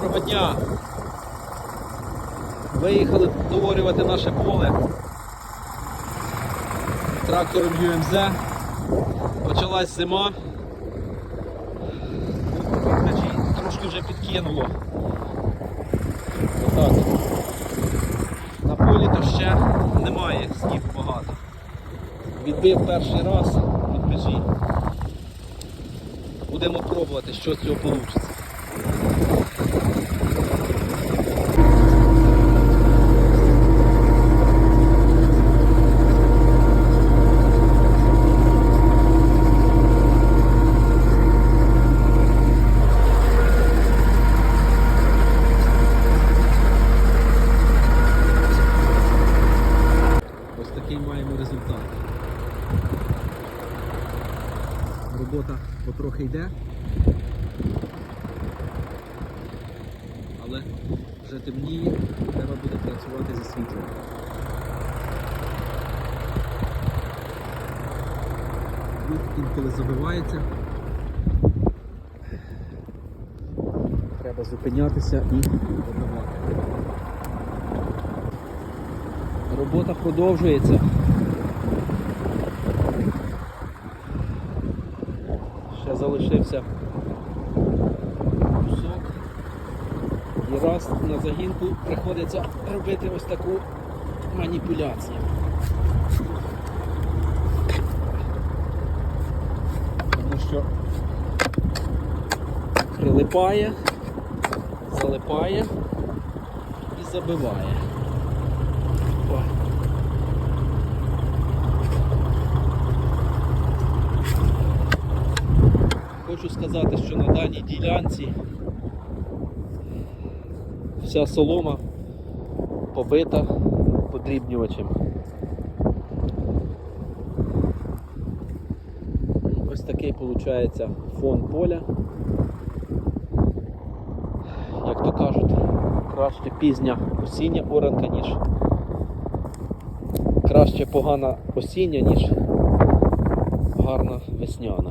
Доброго дня! Виїхали доорювати наше поле трактором UMZ. Почалась зима. Трошки вже підкинуло. Отак. На полі то ще немає снігу багато. Відбив перший раз на пежі. Будемо пробувати, що з цього вийде. Ось такий маємо результат. Робота потрохи йде. Але вже темніє, треба буде працювати зі світлом. Рух інколи забивається. Треба зупинятися і добивати. Робота продовжується. Залишився кусок. І раз на загінку приходиться робити ось таку маніпуляцію. Тому що прилипає, залипає і забиває. О. Хочу сказати, що на даній ділянці вся солома побита подрібнювачем. Ось такий виходить фон поля. Як то кажуть, краще пізня осіння оранка, ніж краще погана осіння, ніж гарна весняна.